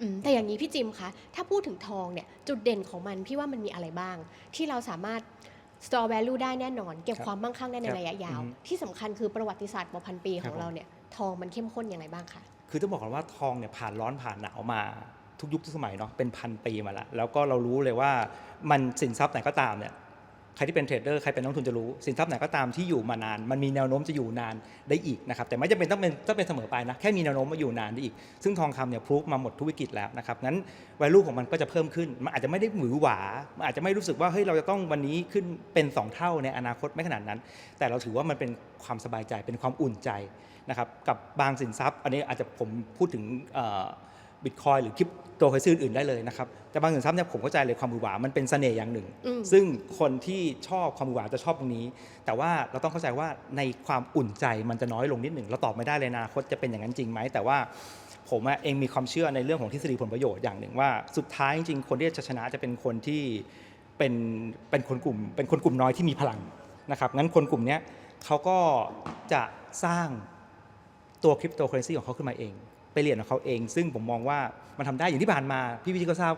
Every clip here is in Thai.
อืมแต่อย่างนี้พี่จิมคะ ถ้าพูดถึงทองเนี่ย จุดเด่นของมันพี่ว่ามันมีอะไรบ้าง ที่เราสามารถ store value ได้แน่นอน เก็บครับความมั่งคั่งได้ในครับระยะยาวอือฮึที่สำคัญคือประวัติศาสตร์กว่าพันปีคขรับองเราเนี่ยทองมันเข้มข้นอย่างไรบ้างคะคือต้องบอกก่อนว่าทองเนี่ยผ่านร้อนผ่านหนาวมาทุกยุคทุกสมัยเนาะเป็นพันปีมาแล้วแล้วก็เรารู้เลยว่ามันสินทรัพย์ไหนก็ตามเนี่ย ใครที่เป็นเทรดเดอร์ใครเป็นนักลงทุนจะรู้สินทรัพย์ไหนก็ตามที่อยู่มานาน มันมีแนวโน้มจะอยู่นานได้อีกนะครับแต่ไม่จำเป็นต้องเป็นต้องเป็นเสมอไปนะแค่มีแนวโน้มมาอยู่นานได้อีก ซึ่งทองคำเนี่ยพรูฟมาหมดทุกวิกฤตแล้วนะครับงั้น value ของมันก็จะเพิ่มขึ้น มันอาจจะไม่ได้หวือหวามันอาจจะไม่รู้สึกว่าเฮ้ยเราจะต้องวันนี้ขึ้นเป็น 2 เท่าในอนาคตไม่ขนาดนั้น แต่เราถือว่ามันเป็นความสบายใจเป็นความอุ่นใจนะครับกับบางสินทรัพย์ อันนี้อาจจะผมพูดถึง บิตคอยหรือคริปโตเคอเรนซีอื่นๆได้เลยนะครับ แต่บางสินทรัพย์เนี่ยผมเข้าใจเลยความหวือหวา มันเป็นเสน่ห์อย่างหนึ่งอืมซึ่งคนที่ชอบความหวือหวาจะชอบตรงนี้ แต่ว่าเราต้องเข้าใจว่าในความอุ่นใจมันจะน้อยลงนิดหนึ่ง เราตอบไม่ได้เลยนะอนาคตจะเป็นอย่างนั้นจริงไหม แต่ว่าผมอะเองมีความเชื่อในเรื่องของทฤษฎีผลประโยชน์อย่างหนึ่งว่าสุดท้ายจริงๆคนที่จะชนะจะเป็นคนที่เป็นเป็นคนกลุ่ม เป็นคนกลุ่มน้อยที่มีพลังนะครับงั้นคนกลุ่มเนี้ยเขาก็จะสร้างตัวคริปโตเคอเรนซีของเขาขึ้นมาเอง ไปเหรียญของเขาเอง ซึ่งผมมองว่ามันทำได้อย่างที่ผ่านมา พี่วิจิตรก็ทราบ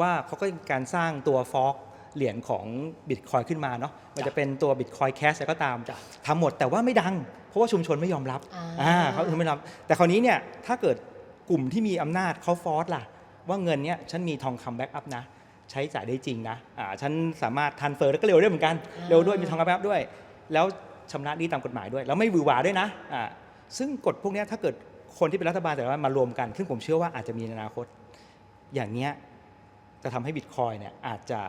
ว่าเขาก็มีการสร้างตัวฟอกเหรียญของบิตคอยขึ้นมาเนาะมันจะเป็นตัวบิตคอยแคชอะไรก็ตามจ้ะทำหมดแต่ว่าไม่ดัง เพราะว่าชุมชนไม่ยอมรับอ่าอ่าเขาถึงไม่รับ แต่คราวนี้เนี่ยถ้าเกิดกลุ่มที่มีอำนาจเขาฟอร์สล่ะ ว่าเงินเนี้ยฉันมีทองคำแบ็กอัพนะใช้จ่ายได้จริงนะอ่าฉันสามารถทันเฟอร์แล้วก็เร็วด้วยเหมือนกันอ่าเร็วด้วยมีทองคำแบ็กอัพด้วย แล้วชำระหนี้ตามกฎหมายด้วย แล้วไม่หวือหวาด้วยนะอ่าซึ่งกฎพวกเนี้ยถ้าเกิด คนที่เป็นรัฐบาลแต่ละมารวมกันซึ่งผมเชื่อว่าอาจจะมีในอนาคต อย่างเนี้ยจะทำให้บิตคอยเนี่ยอาจจะ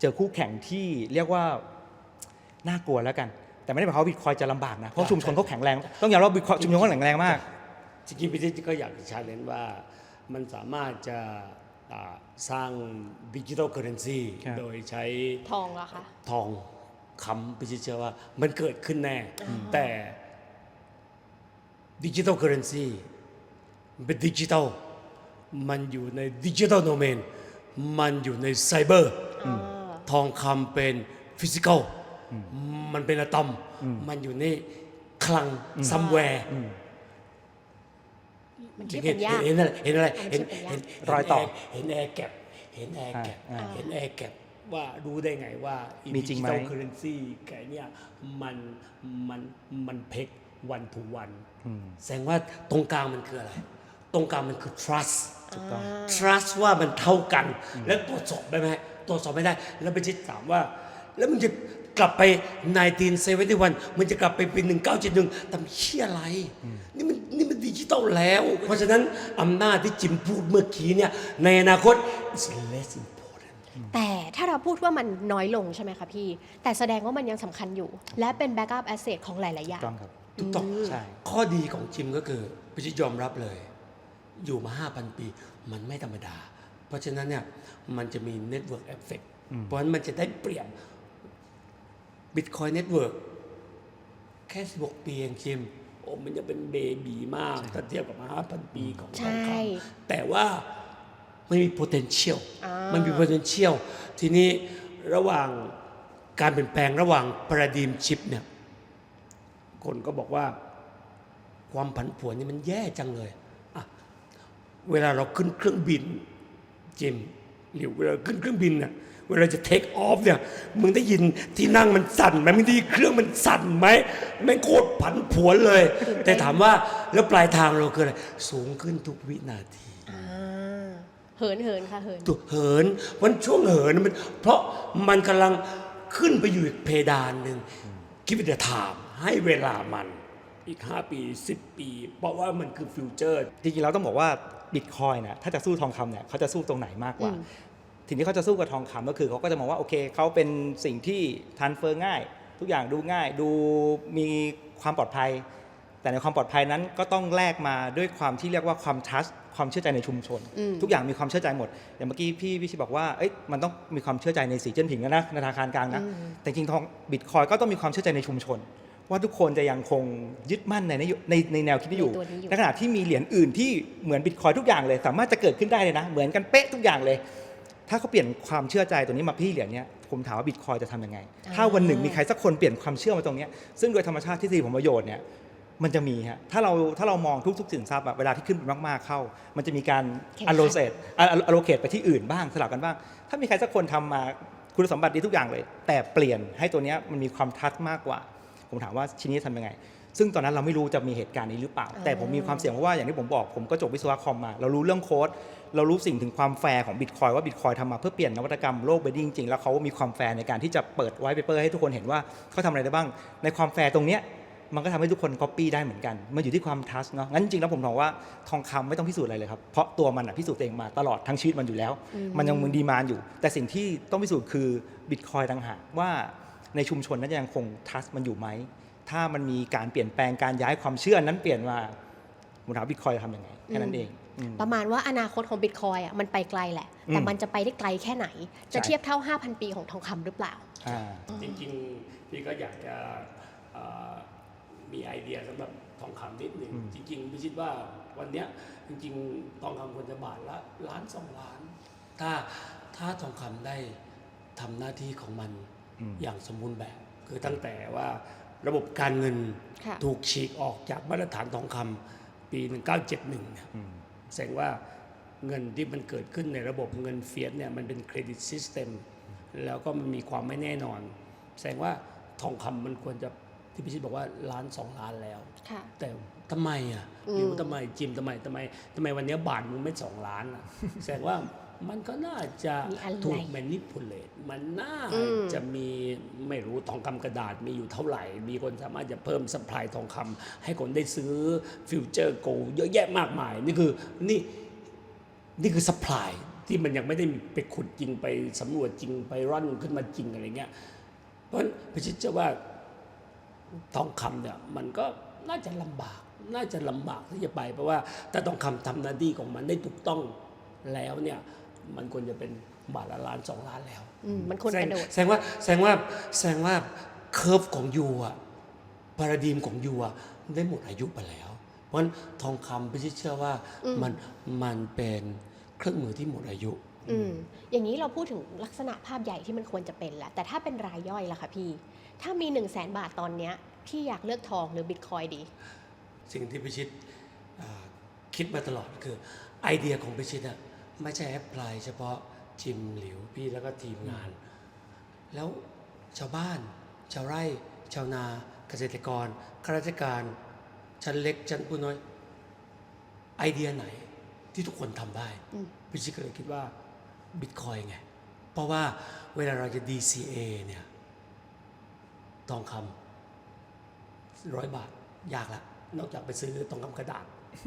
เจอคู่แข่งที่เรียกว่าน่ากลัวแล้วกัน แต่ไม่ได้หมายความว่าบิตคอยจะลำบากนะ เพราะชุมชนเขาแข็งแรง ต้องยอมรับว่าบิตคอยชุมชนเขาแข็งแรงมาก จริงๆพี่ทิศก็อยากจะชาเลนจ์ว่ามันสามารถจะอ่าสร้างดิจิทัลเคอร์เรนซีครับโดยใช้ทองเหรอคะทองคำพี่ทิศเชื่อว่ามันเกิดขึ้นแน่ แต่ ดิจิทัลเคอร์เรนซีมันเป็นดิจิทัลมันอยู่ในดิจิทัลโดเมนมันอยู่ในไซเบอร์อ่าทองคำเป็นฟิสิกอลมันเป็นอะตอม มันอยู่ในคลังซัมแวร์มันเทียบกันยากเห็นอะไรเห็นอะไรมันเห็นเทียบกันยากเห็นรอยต่อเห็นแอร์แกปเห็นแอร์แกปอ่าเห็นแอร์แกปว่ารู้ได้ไงว่ามีจริงไหมดิจิทัลเคอร์เรนซีแกเนี่ยมันมันมันเพก วันทูวันแสดงว่าตรงกลางมันคืออะไร ตรงกลางมันคือ trust ถูกต้อง trust ว่ามันเท่ากัน แล้วตรวจสอบได้ไหมตรวจสอบไม่ได้ แล้วไปจิตถามว่า แล้วมันจะกลับไป 1971 มันจะกลับไปเป็น 1971ทำเชี่ยอะไร นี่มันนี่มันดิจิตอลแล้ว เพราะฉะนั้นอำนาจที่จิมพูดเมื่อกี้เนี่ย ในอนาคต is less important แต่ถ้าเราพูดว่ามันน้อยลงใช่ไหมคะพี่ แต่แสดงว่ามันยังสำคัญอยู่ และเป็นแบ็กอัพแอสเซทของหลาย ๆ อย่างต้องครับ ถูกต้องใช่ ข้อดีของจิมก็คือพิชิตยอมรับเลย อยู่มา 5,000 ปี มันไม่ธรรมดา เพราะฉะนั้นเนี่ยมันจะมีเน็ตเวิร์กเอฟเฟกเพราะฉะนั้นมันจะได้เปรียบ Bitcoin Network แค่ 16 ปีเองจิมโอ้มันจะเป็นเบบีมากถ้าเทียบกับ 5,000 ปีของทองคใช่ำแต่ว่ามันมี potential อ่ามัมันมี potential ทีนี้ระหว่างการเปลี่ยนแปลงระหว่าง paradigm shift เนี่ย คนก็บอกว่า ความผันผวนนี่มันแย่จังเลยอะเวลาเราขึ้นเครื่องบินจิมหรือเวลาขึ้นเครื่องบินน่ะเวลาจะเทคออฟเนี่ยมึงได้ยินที่นั่งมันสั่นไหมมึงได้ยินเครื่องมันสั่นไหมแม่งโคตรผันผวนเลย แต่ถามว่าแล้วปลายทางเราคืออะไรสูงขึ้นทุกวินาทีอ่าเหินเหินค่ะเหินตัวเหินวันช่วงเหินมันเพราะมันกำลังขึ้นไปอยู่อีกเพดานหนึ่งคิดว่าจะถาม ให้เวลามันอีก 5 ปี 10 ปี เพราะว่ามันคือฟิวเจอร์ จริงๆเราต้องบอกว่าบิตคอยนะถ้าจะสู้ทองคำเนี่ยเขาจะสู้ตรงไหนมากกว่า ทีนี้เขาจะสู้กับทองคำก็คือเขาก็จะมองว่าโอเคเขาเป็นสิ่งที่ทันเฟอร์ง่าย ทุกอย่างดูง่ายดูมีความปลอดภัย แต่ในความปลอดภัยนั้นก็ต้องแลกมาด้วยความที่เรียกว่าความทัชความเชื่อใจในชุมชนอืมทุกอย่างมีความเชื่อใจหมด อย่างเมื่อกี้พี่วิชิตบอกว่าเอ้ยมันต้องมีความเชื่อใจในสีเจิ้นผิงนะในธนาคารกลางนะแต่จริงๆทองบิตคอยก็ต้องมีความเชื่อใจในชุมชน ว่าทุกคนจะยังคงยึดมั่นในนโยในในแนวคิดนี้อยู่ในตัวนี้อยู่ ในขณะที่มีเหรียญอื่นที่เหมือนบิตคอยทุกอย่างเลย สามารถจะเกิดขึ้นได้เลยนะ เหมือนกันเป๊ะทุกอย่างเลย ถ้าเขาเปลี่ยนความเชื่อใจตัวนี้มาพี่เหรียญเนี้ยผมถามว่าบิตคอยจะทำยังไง ถ้าวันหนึ่งมีใครสักคนเปลี่ยนความเชื่อมาตรงเนี้ยซึ่งโดยธรรมชาติที่สี่ผมประโยชน์เนี่ยมันจะมีฮะถ้าเราถ้าเรามองทุกๆสินทรัพย์อะเวลาที่ขึ้นไปมากๆเข้า มันจะมีการ แข่งขัน allocate allocate ไปที่อื่นบ้างสลับกันบ้าง ถ้ามีใครสักคนทำมาคุณสมบัติดีทุกอย่างเลย แต่เปลี่ยนให้ตัวเนี้ยมันมีความทัดมากกว่า ผมถามว่าชิ้นนี้ทำยังไง ซึ่งตอนนั้นเราไม่รู้จะมีเหตุการณ์นี้หรือเปล่า แต่ผมมีความเสี่ยงเพราะว่าอย่างที่ผมบอกผมก็จบวิศวะคอมมา เรารู้เรื่องโค้ด เรารู้สิ่งถึงความแฟร์ของบิตคอยว่าบิตคอยทำมาเพื่อเปลี่ยนนวัตกรรมโลกไปได้จริงๆ แล้วเขามีความแฟร์ในการที่จะเปิดไว้เปเปอร์ให้ทุกคนเห็นว่าเขาทำอะไรได้บ้าง ในความแฟร์ตรงเนี้ยมันก็ทำให้ทุกคนก๊อปปี้ได้เหมือนกัน มันอยู่ที่ความทัชเนาะ งั้นจริงๆแล้วผมมองว่าทองคำไม่ต้องพิสูจน์อะไรเลยครับ เพราะตัวมันอะพิสูจน์ตัวเองมาตลอดทั้งชีวิตมันอยู่แล้ว มันยังมึงดีมานอยู่ แต่สิ่งที่ต้องพิสูจน์คือบิตคอยต่างหากว่า ในชุมชนนั้นยังคงทัชมันอยู่ไหม ถ้ามันมีการเปลี่ยนแปลงการย้ายความเชื่อนั้นเปลี่ยนมาผมถามบิตคอยจะทำยังไงแค่นั้นเองอืมประมาณว่าอนาคตของบิตคอยอะมันไปไกลแหละ แต่อืมมันจะไปได้ไกลแค่ไหน จะใช่เทียบเท่า 5,000 ปีของทองคำหรือเปล่าอ่าจริงๆ พี่ก็อยากจะเอ่อมีไอเดียสำหรับทองคำนิดหนึ่งอืมจริงๆพี่คิดว่าวันเนี้ยจริงๆ ทองคำควรจะบาทละล้านสองล้าน ถ้าถ้าทองคำได้ทำหน้าที่ของมัน อืมอย่างสมบูรณ์แบบ คือตั้งแต่ว่าระบบการเงินค่ะถูกฉีกออกจากมาตรฐานทองคำปี 1971เนี่ยอืมแสดงว่าเงินที่มันเกิดขึ้นในระบบเงินเฟียสเนี่ยมันเป็นเครดิตซิสเต็มแล้วก็มันมีความไม่แน่นอน แสดงว่าทองคำมันควรจะที่พิชิตบอกว่าล้านสองล้านแล้วค่ะแต่ทำไมอะอืมหรือว่าทำไมจิมทำไมทำไมทำไมวันนี้บาทมึงไม่สองล้านอะแสดงว่า มันก็น่าจะมีอะไรถูกแมนิพุเลตมันน่าอืมจะมีไม่รู้ทองคำกระดาษมีอยู่เท่าไหร่ มีคนสามารถจะเพิ่มสปายทองคำให้คนได้ซื้อฟิวเจอร์โกลเยอะแยะมากมาย นี่คือนี่นี่คือสปายที่มันยังไม่ได้ไปขุดจริงไปสำรวจจริงไปร่อนขึ้นมาจริงอะไรเงี้ย เพราะฉะนั้นพิชิตเชื่อว่าทองคำเนี่ยมันก็น่าจะลำบาก น่าจะลำบากที่จะไป เพราะว่าถ้าทองคำทำหน้าที่ของมันได้ถูกต้องแล้วเนี่ย มันควรจะเป็นบาทละล้านสองล้านแล้วอืมมันควรแสดกงระโดด แสดงว่าแสดงว่าแสดงว่าเคอร์ฟของยูอะพาราดีมของยูอะได้หมดอายุไปแล้ว เพราะฉะนั้นทองคำพิชิตเชื่อว่ามันมันเป็นเครื่องมือที่หมดอายุ อืมอย่างนี้เราพูดถึงลักษณะภาพใหญ่ที่มันควรจะเป็นแหละแต่ถ้าเป็นรายย่อยล่ะคะพี่ ถ้ามี 1 0 0 0 0แสนบาทตอนเนี้ยพี่อยากเลือกทองหรือบิตคอยดี สิ่งที่พิชิตอ่าคิดมาตลอดคือไอเดียของพิชิตอะ ไม่ใช่แอพพลายเฉพาะจิมหลิวพี่แล้วก็ทีมงาน แล้วชาวบ้าน ชาวไร่ ชาวนาเกษตรกรข้าราชการ ชั้นเล็กชั้นผู้น้อย ไอเดียไหนที่ทุกคนทำได้อืมพิชิตก็เลยคิดว่าบิตคอยไง เพราะว่าเวลาเราจะ DCA เนี่ยทองคำร้อยบาท ยากละนอกจากไปซื้อทองคำกระดาษ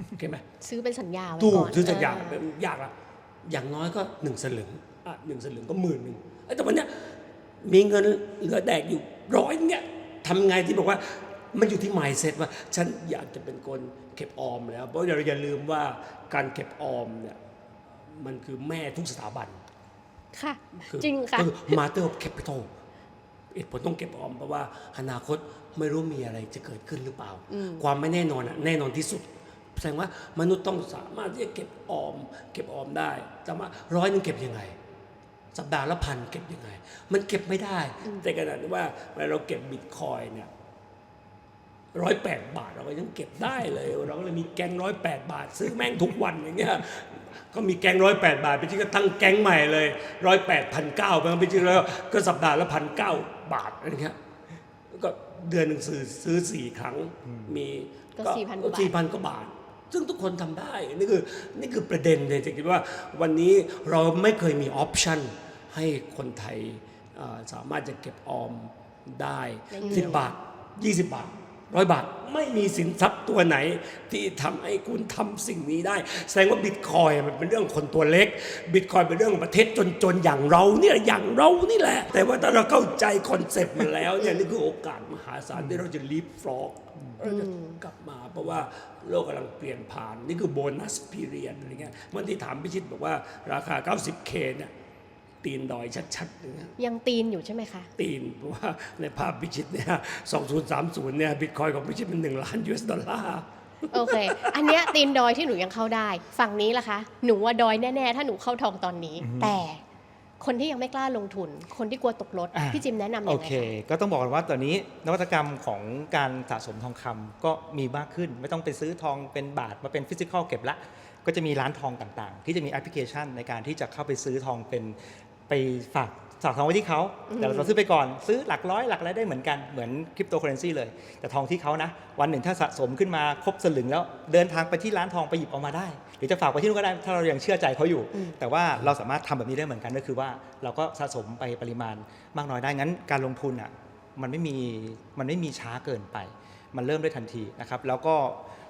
โอเคไหมซื้อเป็นสัญญาไว้ถูก่กอนซื้อสัญญาเออ ยากละ อย่างน้อยก็หนึ่งสลึงอะหนึ่งสลึงก็หมื่นหนึ่งไอ้แต่วันเนี้ยมีเงินเหลือแดกอยู่ร้อยเนี่ยทำไงที่บอกว่ามันอยู่ที่ mindset ว่าฉันอยากจะเป็นคนเก็บออมแล้วเพราะเราอย่าลืมว่าการเก็บออมเนี่ยมันคือแม่ทุกสถาบันค่ะคือจริงค่ะคือ master of capital เหตุผลต้องเก็บออมเพราะว่าอนาคตไม่รู้มีอะไรจะเกิดขึ้นหรือเปล่า ความไม่แน่นอนอะแน่นอนที่สุด แสดงว่ามนุษย์ต้องสามารถที่จะเก็บออม เก็บออมได้จะมาร้อยหนึงเก็บยังไง สัปดาห์ละพันเก็บยังไง มันเก็บไม่ได้ แต่ขนาดที่ว่าเวลาเราเก็บบิตคอยเนี่ยร้อยแปดบาทเราก็ยังเก็บได้เลย เราก็เลยมีแก๊งร้อยแปดบาท ซื้อแม่งทุกวันอย่างเงี้ยก็มีแก๊งร้อยแปดบาทไปที่ก็ตั้งแก๊งใหม่เลยร้อยแปดพันเก้าไปที่แล้วก็สัปดาห์ละพันเก้าบาทอะไรเงี้ยก็เดือนหนึ่งซื้อซื้อสี่ครั้งมีก็4,000กว่าบาทสี่พันกว่าบาท ซึ่งทุกคนทำได้ นี่คือนี่คือประเด็นเลยจะคิดว่าวันนี้เราไม่เคยมีออปชันให้คนไทยเอ่อสามารถจะเก็บออมได้ได้เงินสิบบาทยี่สิบบาท ร้อยบาท ไม่มีสินทรัพย์ตัวไหน ที่ทำให้คุณทำสิ่งนี้ได้ แสดงว่าบิตคอยมันเป็นเรื่องคนตัวเล็ก บิตคอยเป็นเรื่องประเทศจนๆอย่างเราเนี่ยอย่างเรานี่แหละ แต่ว่าถ้าเราเข้าใจคอนเซปต์มันแล้วเนี่ยนี่คือโอกาสมหาศาลที่เราจะลีฟฟลอกเราจะกลับมาเพราะว่าโลกกำลังเปลี่ยนผ่านนี่คือโบนัสพีเรียดอะไรเงี้ยเมื่อที่ถามพิชิตบอกว่าราคา 90K เนี่ย ตีนดอยชัดๆเลยนะยังตีนอยู่ใช่ไหมคะ ตีนเพราะว่าในภาพพิชิตเนี่ย2030เนี่ยบิตคอยของพิชิตเป็น1ล้าน US ดอลลาร์โอเค อันเนี้ยตีนดอยที่หนูยังเข้าได้ ฝั่งนี้ล่ะคะ หนูว่าดอยแน่ๆ ถ้าหนูเข้าทองตอนนี้ แต่คนที่ยังไม่กล้าลงทุน คนที่กลัวตกรถ อะ พี่จิมแนะนำโอยังไงเค คะก็ต้องบอกกันว่าตอนนี้นวัตกรรมของการสะสมทองคำก็มีมากขึ้น ไม่ต้องไปซื้อทองเป็นบาทมาเป็นฟิสิกอลเก็บละ ก็จะมีร้านทองต่างๆ ที่จะมีแอปพลิเคชันในการที่จะเข้าไปซื้อทองเป็น ไปฝากฝากทองไว้ที่เขาอืมแต่เราซื้อไปก่อนซื้อหลักร้อยหลักอะไรได้เหมือนกันเหมือนคริปโตเคอเรนซีเลย แต่ทองที่เขานะ วันหนึ่งถ้าสะสมขึ้นมาครบสลึงแล้ว เดินทางไปที่ร้านทองไปหยิบออกมาได้ หรือจะฝากไว้ที่นู่นก็ได้ถ้าเรายังเชื่อใจเขาอยู่อืมแต่ว่าเราสามารถทำแบบนี้ได้เหมือนกันก็คือว่าเราก็สะสมไปปริมาณมากน้อยได้งั้น การลงทุนอะมันไม่มีมันไม่มีช้าเกินไป มันเริ่มได้ทันทีนะครับแล้วก็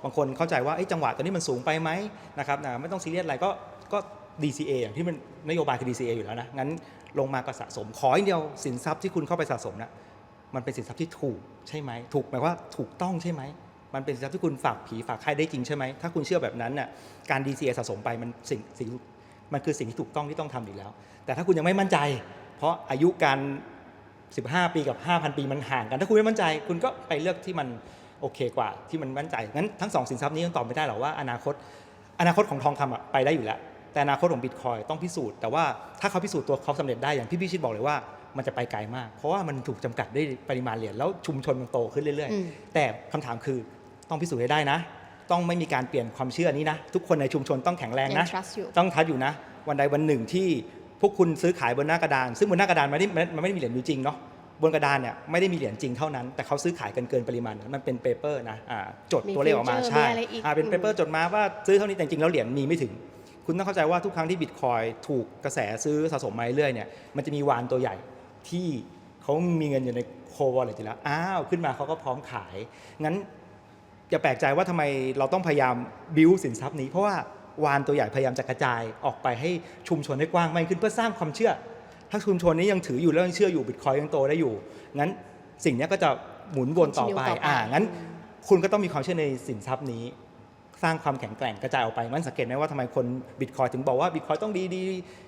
บางคนเข้าใจว่าเอ้ยจังหวะตัวนี้มันสูงไปไหมนะครับนะไม่ต้องซีเรียสอะไรก็ก็ DCA อย่างที่มันนโยบายคือ DCA อยู่แล้วนะ งั้นลงมาก็สะสม ขออย่างเดียวสินทรัพย์ที่คุณเข้าไปสะสมนะมันเป็นสินทรัพย์ที่ถูกใช่ไหม ถูกหมายว่าถูกต้องใช่ไหม มันเป็นสินทรัพย์ที่คุณฝากผีฝากใครได้จริงใช่ไหม ถ้าคุณเชื่อแบบนั้นน่ะ การ DCA สะสมไปมันสิ่งสิ่งมันคือสิ่งที่ถูกต้องที่ต้องทำอยู่แล้ว แต่ถ้าคุณยังไม่มั่นใจ เพราะอายุการ 15 ปีกับ 5,000 ปีมันห่างกัน ถ้าคุณไม่มั่นใจ คุณก็ไปเลือกที่มันโอเคกว่าที่มันมั่นใจ งั้นทั้งสองสินทรัพย์นี้ยังตอบไม่ได้หรอกว่าอนาคตอนาคตของทองคำอะไปได้อยู่แล้ว แต่อนาคตของบิตคอยต้องพิสูจน์แต่ว่าถ้าเขาพิสูจน์ตัวเขาสำเร็จได้อย่างที่พี่ชิดบอกเลยว่ามันจะไปไกลมาก เพราะว่ามันถูกจำกัดด้วยปริมาณเหรียญแล้วชุมชนมันโตขึ้นเรื่อยอืมๆแต่คำถามคือต้องพิสูจน์ให้ได้นะ ต้องไม่มีการเปลี่ยนความเชื่อนี้นะ ทุกคนในชุมชนต้องแข็งแรงยังนะ trust อยู่ต้องทัดอยู่นะ วันใดวันหนึ่งที่พวกคุณซื้อขายบนหน้ากระดาน ซึ่งบนหน้ากระดานมันไม่ได้มันไม่ได้มีเหรียญอยู่จริงเนาะบนกระดานเนี่ยไม่ได้มีเหรียญจริงเท่านั้น แต่เขาซื้อขายกันเกินปริมาณ มันเป็นเปเปอร์นะอ่าจดมีตัวเลขออกมา future ใช่มีอะไรอีกอ่าเป็นอืมเปเปอร์จดมาว่าซื้อเท่านี้แต่จริงๆแล้วเหรียญมีไม่ถึง คุณต้องเข้าใจว่าทุกครั้งที่บิตคอยถูกกระแสซื้อสะสมมาเรื่อยๆเนี่ยมันจะมีวานตัวใหญ่ที่เขามีเงินอยู่ในโควอลเลตอยู่แล้วอ้าวขึ้นมาเขาก็พร้อมขาย งั้นอย่าแปลกใจว่าทำไมเราต้องพยายามบิวสินทรัพย์นี้ เพราะว่าวานตัวใหญ่พยายามจะกระจายออกไปให้ชุมชนให้กว้างมากขึ้นเพื่อสร้างความเชื่อ ถ้าชุมชนนี้ยังถืออยู่แล้วยังเชื่ออยู่บิตคอยยังโตได้อยู่งั้นสิ่งเนี้ยก็จะหมุนวนต่อไป Continue ต่อไปอ่างั้นอืมคุณก็ต้องมีความเชื่อในสินทรัพย์นี้ สร้างความแข็งแกร่งกระจายออกไปมันสังเกตไหมว่าทำไมคนบิตคอยถึงบอกว่าบิตคอยต้องดีดี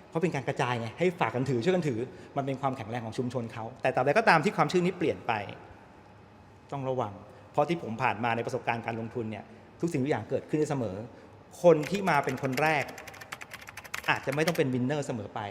เพราะเป็นการกระจายไงให้ฝากกันถือช่วยกันถือ มันเป็นความแข็งแรงของชุมชนเขา แต่ตราบใดก็ตามที่ความชื่อนี้เปลี่ยนไป ต้องระวัง เพราะที่ผมผ่านมาในประสบการณ์การลงทุนเนี่ยทุกสิ่งทุกอย่างเกิดขึ้นได้เสมอ คนที่มาเป็นคนแรก อาจจะไม่ต้องเป็นวินเนอร์เสมอไป